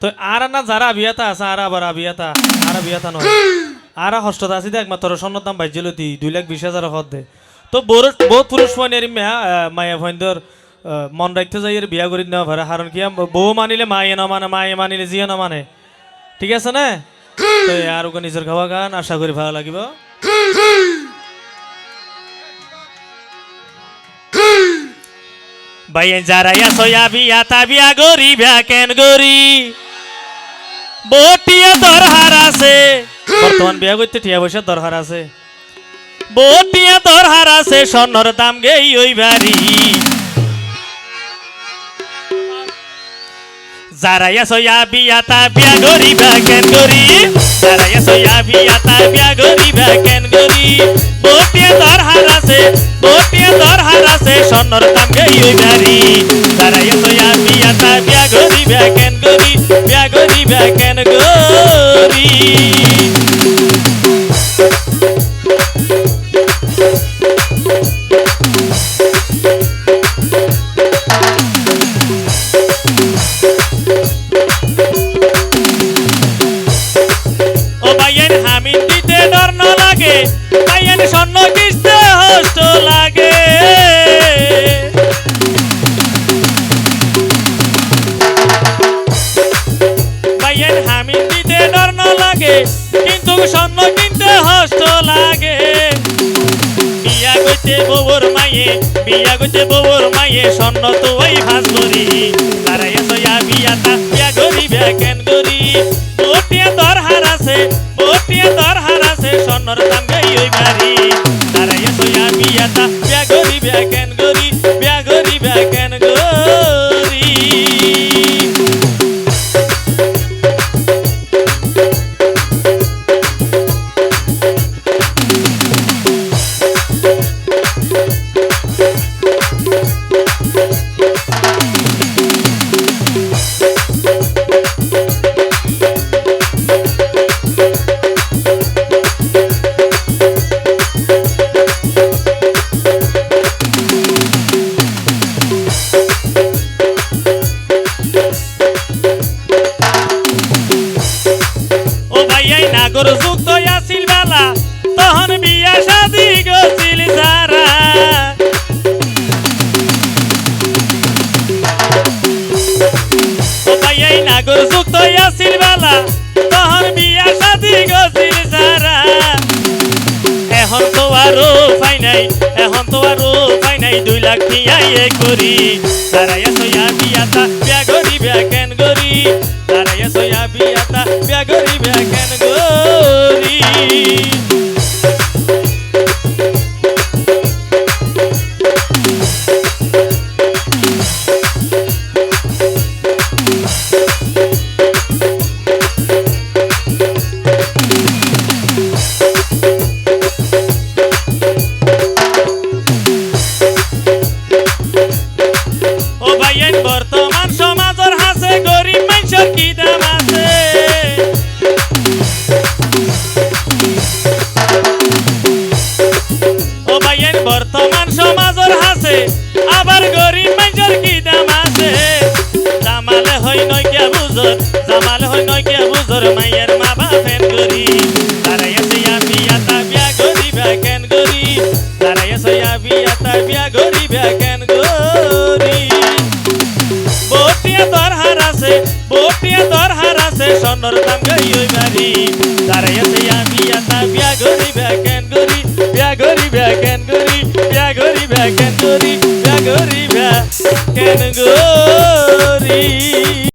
তো আর না যারা বিয়াতা আছে আর আবার বিয়াতা আর বিয়াতা নয় আর হস্ততা আছে দেখ মাত্র স্বর্ণর দাম বাইছিল দি দুই লাখ বিশ হাজার হদ দে। তো বহুত বহুত পুরুষ ফোন এর মেয়া মায়া ফোনদের মন রাখতে যাই এর বিয়া করে নেওয়া পারে কারণ কি বউ মানিলে মায়ে না মানে মায়ে মানিলে জিয়ে না মানে ঠিক আছে না? তো আর ওকে নিজের খাওয়া গান আশা করি ভালো লাগিব। বাইন যারা সয়া বিয়া, তা বিয়া গরি বিয়া কেন গরি বটিয়া দরহার আছে। বর্তমান বিয়া করতে টিয়া পয়সা দরহার আছে। বটিয়া দরহার আছে স্বর্ণর দাম গেই ওই বাড়ি যারাইয়া সয়া বিয়া তা বিয়া গরি বিয়া কেন গরি যারাইয়া সয়া বিয়া তা বিয়া গরি বিয়া কেন গরি বটিয়া দরহার আছে বটিয়া দরহার আছে স্বর্ণর দাম গেই ওই বাড়ি যারাইয়া সয়া বিয়া তা বিয়া গরি বিয়া কেন গরি বিয়া গরি বিয়া কেন গরি ও ভাইয়ের হামিন দিতে ডর না লাগে। ভাইয়ের স্বর্ণ কিন্তু স্বর্ণ কিনতে হস্ত লাগে। বিয়া গইতে বউর মায়ে, বিয়া গইতে বউর মায়ে, স্বর্ণ তো ওই ভাস করি। তারাই সয়া বিয়া তা বিয়া গরি বিয়া কেন গরি বটিয়া দরহার আছে বটিয়া দরহার আছে, স্বর্ণর দাম গাই ওই বাড়ি। তারাই সয়া বিয়া তা বিয়া গরি বিয়া কেন গরি ও ভাইয়াই নাগর যুক্ত আছিল বেলা, তখন বিয়া শাদি গছিল সারা ও ভাইয়াই নাগর যুক্ত আছিল বেলা, তখন বিয়া শাদি গছিল সারা এখন তো আরও পাই নাই, এখন তো আরও পাই নাই, দুই লাখ পিয়াই করি। তারাই সয়া বিয়াতা বিয়া গরি বিয়া কেন গরি ভাইয়েন বর্তমান সমাজের হাসে গরিব কি দাম আছে? ও ভাইয়েন বর্তমান সমাজের হাসে আবার গরিব মানুষের কি দাম আছে? জামালে হয় নয় কে বুঝর হয় নয় কে বুঝর মাইয়ের দরহার বপিয়া বটিয়া দরহার আছে, স্বর্ণর দাম গই ওই বাড়ি। তারে আছে আমি, আতা বিয়া গরি ব্যাকেন গরি বিয়া গরি ব্যাকেন গরি বিয়া গরি ব্যাকেন গরি বিয়া গরি ব্যাকেন গরি